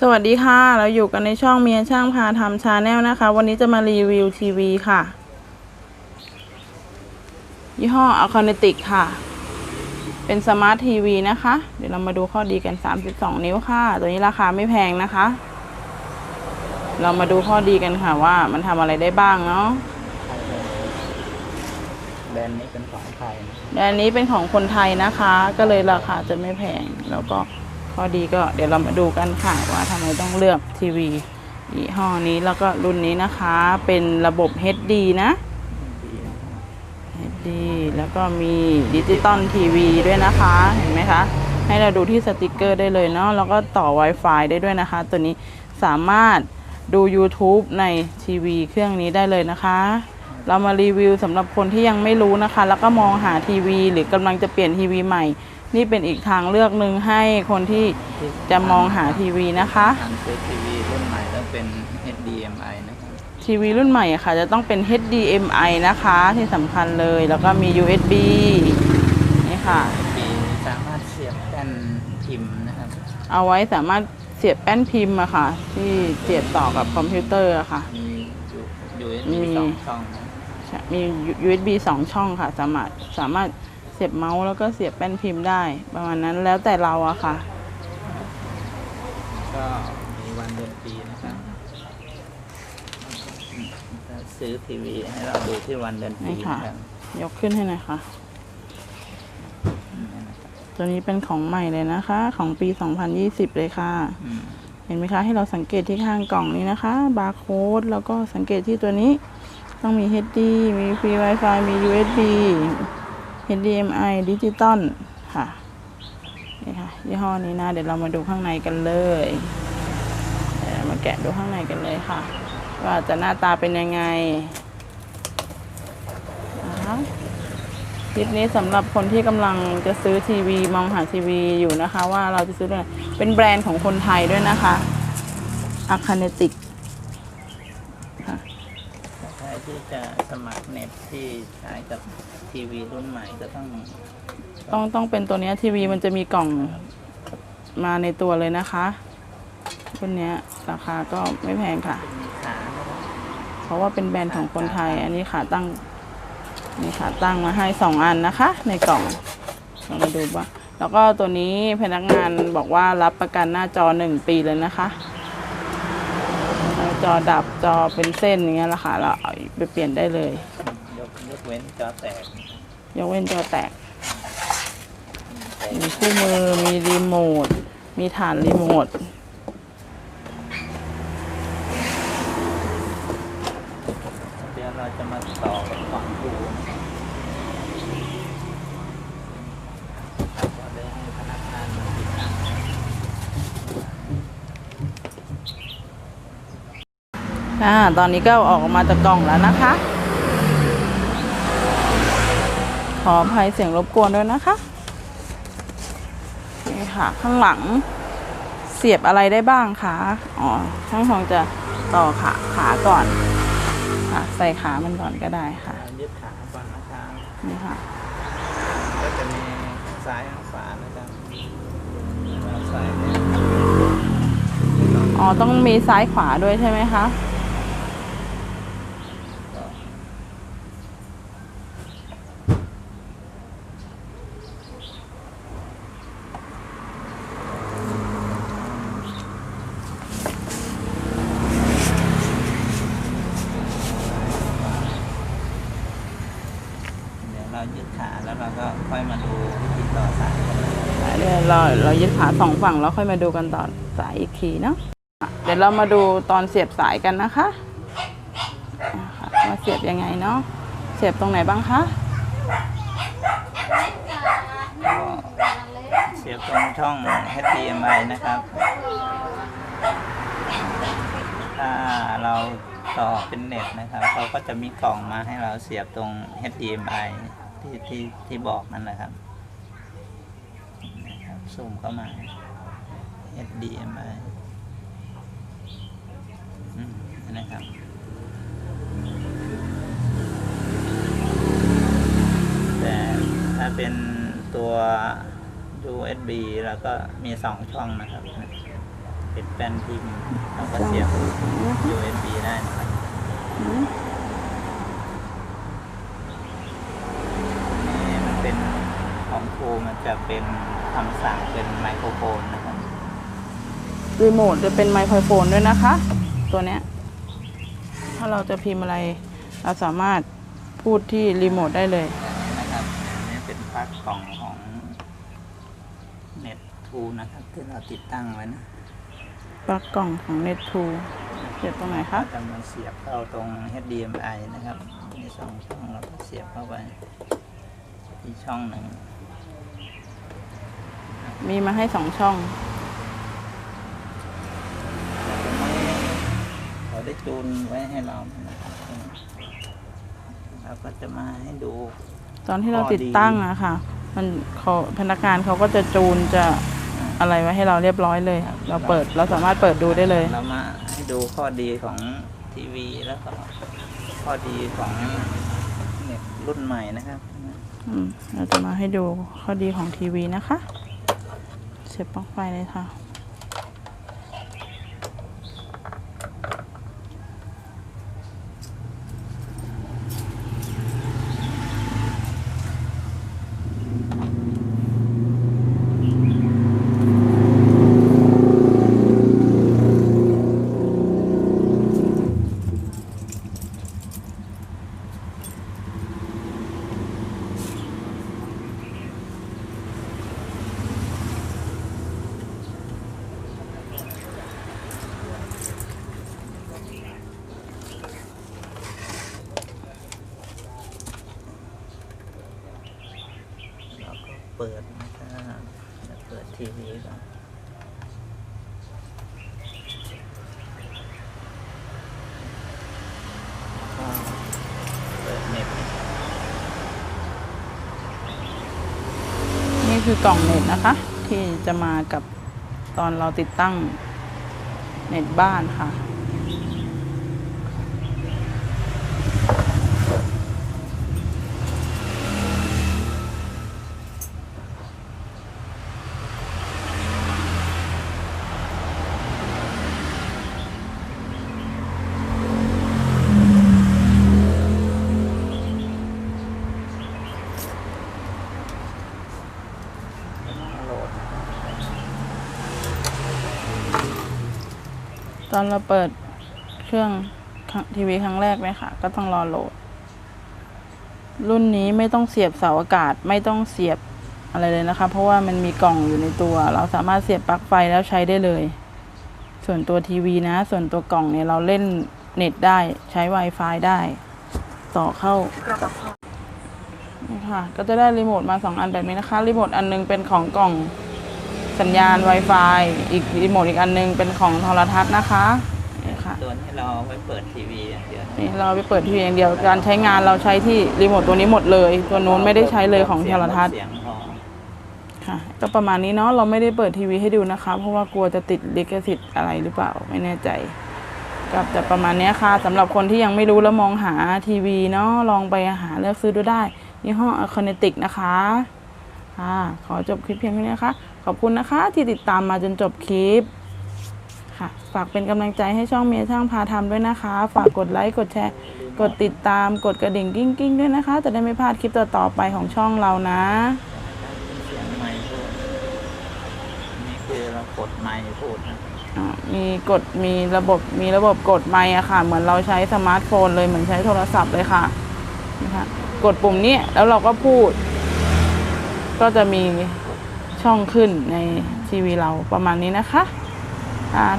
สวัสดีค่ะ เราอยู่กันในช่องเมียช่างพาทำชาแนลนะคะ วันนี้จะมารีวิวทีวีค่ะ ยี่ห้ออ c o n e t i c ค่ะ เป็นสมาร์ททีวีนะคะ เดี๋ยวเรามาดูข้อดีกัน 32 นิ้วค่ะ ตัวนี้ราคาไม่แพงนะคะ เรามาดูข้อดีกันค่ะว่ามันทำอะไรได้บ้างเนาะแบรนด์นี้เป็นของไทยนะและอันนี้เป็นของคนไทยนะคะ ก็เลยราคาจะไม่แพงแล้วก็ ข้อดีก็เดี๋ยวเรามาดูกันค่ะว่าทำไมต้องเลือกทีวียี่ห้อนี้แล้วก็รุ่นนี้นะคะเป็นระบบ HD นะดีนะครับ HD แล้วก็มีดิจิตอลทีวีด้วยนะคะ เห็นไหมคะ ให้เราดูที่สติกเกอร์ได้เลยเนาะแล้วก็ต่อ Wi-Fi ได้ด้วยนะคะ ตัวนี้สามารถดู YouTube ในทีวีเครื่องนี้ได้เลยนะคะ เรามารีวิวสำหรับคนที่ยังไม่รู้นะคะ แล้วก็มองหาทีวี หรือกำลังจะเปลี่ยนทีวีใหม่ นี่เป็นอีกทางเลือกหนึ่งให้คนที่จะมองหาทีวีนะคะทางซื้อทีวีรุ่นใหม่ต้องเป็น HDMI นะครับทีวีรุ่นใหม่อะค่ะ จะต้องเป็น HDMI นะคะที่สำคัญเลยแล้วก็มี USB นี่ค่ะปีสามารถเสียบแป้นพิมพ์นะครับเอาไว้สามารถเสียบแป้นพิมพ์อะค่ะ ที่เสียบต่อกับคอมพิวเตอร์อะค่ะ มี USB มีสองช่องนะใช่ มี USB สองช่องค่ะ สามารถสามารถเสียบเมาส์แล้วก็เสียบแป้นพิมพ์ได้ ประมาณนั้นแล้วแต่เราอะค่ะ ก็มีวันเดือนปีนะครับถ้าซื้อทีวีให้เราดูที่วันเดือนปีนี่ค่ะ นะครับยกขึ้นให้หน่อยค่ะนี่นะครับตัวนี้เป็นของใหม่เลยนะคะ ของปี 2020 เลยค่ะ อืมเห็นไหมคะ ให้เราสังเกตที่ข้างกล่องนี้นะคะ บาร์โค้ดแล้วก็สังเกตที่ตัวนี้ ต้องมี HD มี Free Wi-Fi มี USB HDMI ดิจิตอลค่ะนี่ค่ะยี่ห้อนี้นะเดี๋ยวเรามาดูข้างในกันเลยเมาแกะดูข้างในกันเลยค่ะ ว่าจะหน้าตาเป็นยังไงคลิปนี้สำหรับคนที่กำลังจะซื้อทีวีมองหาทีวีอยู่นะคะ ว่าเราจะซื้ออะไรเป็นแบรนด์ของคนไทยด้วยนะคะอาคาเนติกค่ะ ใครที่จะ สมัครเน็ตที่ใช้กับทีวีรุ่นใหม่ก็ต้องต้องต้องเป็นตัวเนี้ยทีวีมันจะมีกล่องมาในตัวเลยนะคะรุ่นเนี้ยราคาก็ไม่แพงค่ะ มีขานะครับเพราะว่าเป็นแบรนด์ของคนไทย อันนี้ขาตั้งนี่ขาตั้งมาให้สองอันนะคะ ในกล่องลองมาดูว่าแล้วก็ตัวนี้พนักงานบอกว่ารับประกันหน้าจอหนึ่งปีเลยนะคะหน้า จอดับจอเป็นเส้นอย่างเงี้ยละค่ะเราเอาไปเปลี่ยนได้เลย ยกยกเว้นจอแตกยกเว้นจอแตก มีคู่มือมีรีโมท มีฐานรีโมท เดี๋ยวเราจะมาต่อกับฝั่งดูนะครับก็ได้ให้พนักงานมาติดตั้ง อ่าตอนนี้ก็ออกมาจากกล่องแล้วนะคะ ขออภัยเสียงรบกวนด้วยนะคะนี่ค่ะข้างหลังเสียบอะไรได้บ้างคะอ๋อช่างทองจะต่อขาขาก่อนค่ะใส่ขามันก่อนก็ได้ค่ะเรายึดขาก่อนนะครับนี่ค่ะก็จะมีข้างซ้ายข้างขวานะครับเราใส่เนี่ยอ๋อต้องมีซ้ายขวาด้วยใช่ไหมคะ ยึดขาแล้วเราก็ค่อยมาดูวิธีต่อสายเดี๋ยวเราเรายึดขาสองฝั่งแล้วค่อยมาดูกันต่อสายอีกทีเนาะเดี๋ยวเรามาดูตอนเสียบสายกันนะคะอะค่ะว่าเสียบยังไงเนาะเสียบตรงไหนบ้างคะก็เสียบตรงช่อง HDMI นะครับถ้าเราต่อเป็นเน็ตนะครับ เขาก็จะมีกล่องมาให้เราเสียบตรง HDMI ที่ที่ที่บอกนั่นแหละครับนะครับซูมเข้ามา HDMI นะครับแต่ถ้าเป็นตัว USB แล้วก็มีสองช่องนะครับเป็นแป้นพิมพ์เราก็เสียบ USB ได้นะครับ อืม นี่มันเป็นของครูมัน จะเป็นคำสั่งเป็นไมโครโฟนนะครับรีโมทจะเป็นไมโครโฟนด้วยนะคะ ตัวเนี้ย ถ้าเราจะพิมพ์อะไร เราสามารถพูดที่รีโมทได้เลย นะครับอันนี้เป็นปลั๊กกล่องของเน็ตทูนะครับที่เราติดตั้งไว้นะปลั๊กกล่องของเน็ตทูเสียบตรงไหนคะจะมาเสียบเข้าตรง HDMI นะครับมีสองช่องเราก็เสียบเข้าไปที่ช่องหนึ่ง มีมาให้สองช่อง เขาได้จูนไว้ให้เรานะครับเราก็จะมาให้ดู ตอนที่เราข้อดีติดตั้งอะค่ะ มันเขาพนักงานเขาก็จะจูนจะอะไรไว้ให้เราเรียบร้อยเลย เราเปิดเราสามารถเปิดดูได้เลย เรามาให้ดูข้อดีของทีวีแล้วก็ข้อดีของเน็ตรุ่นใหม่นะครับอืมเราจะมาให้ดูข้อดีของทีวีนะคะ เช็ดปลั๊กไฟเลยค่ะ เราก็เปิดนะครับแล้วเปิด ทีวีก่อนนี่คือกล่องเน็ตนะคะ ที่จะมากับตอนเราติดตั้งเน็ตบ้านค่ะ ตอนเราเปิดเครื่องทีวีครั้งแรกไหมคะก็ต้องรอโหลด รุ่นนี้ไม่ต้องเสียบเสาอากาศไม่ต้องเสียบอะไรเลยนะคะ เพราะว่ามันมีกล่องอยู่ในตัว เราสามารถเสียบปลั๊กไฟแล้วใช้ได้เลย ส่วนตัวทีวีนะ ส่วนตัวกล่องเนี่ยเราเล่นเน็ตได้ใช้ Wi-Fi ได้ ต่อเข้านี่ค่ะ ก็จะได้รีโมทมาสองอันแบบนี้นะคะรีโมทอันหนึงเป็นของกล่อง สัญญาณ Wi-Fi อีกรีโมทอีกอันหนึงเป็นของโทรทัศน์นะคะนี่ค่ะตัวนี้เราเอาไว้เปิดทีวีอย่างเดียวนี่เราไปเปิดทีวีอย่างเดียวการใช้งานเราใช้ที่รีโมทตัวนี้หมดเลย ตัวนู้นไม่ได้ใช้เลยของโทรทัศน์เสียงพอค่ะก็ประมาณนี้เนาะเราไม่ได้เปิดทีวีให้ดูนะคะ เพราะว่ากลัวจะติดลิขสิทธิ์อะไรหรือเปล่าไม่แน่ใจกับจะประมาณเนี้ยค่ะสำหรับคนที่ยังไม่รู้แล้วมองหาทีวีเนาะลองไปหาเลือกซื้อดูได้ยี่ห้ออคเนติกนะคะ ค่ะ ขอจบคลิปเพียงเท่านี้นะคะ ขอบคุณนะคะที่ติดตามมาจนจบคลิป ค่ะ ฝากเป็นกำลังใจให้ช่องเมียช่างพาทำด้วยนะคะ ฝากกดไลค์ กดแชร์ กดติดตาม กดกระดิ่งกิ้งกิ้งด้วยนะคะ จะได้ไม่พลาดคลิปต่อๆไปของช่องเรานะ เสียงไมค์พูดนี่คือเรากดไมค์พูดนะอ่ามีกด มีระบบ มีระบบกดไมค์อะค่ะ เหมือนเราใช้สมาร์ทโฟนเลย เหมือนใช้โทรศัพท์เลยค่ะนะคะ กดปุ่มนี้แล้วเราก็พูด ก็จะมีช่องขึ้นในทีวีเราประมาณนี้นะคะ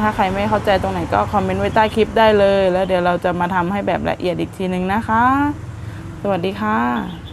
ถ้าใครไม่เข้าใจตรงไหนก็คอมเมนต์ไว้ใต้คลิปได้เลย แล้วเดี๋ยวเราจะมาทำให้แบบละเอียดอีกทีหนึ่งนะคะ สวัสดีค่ะ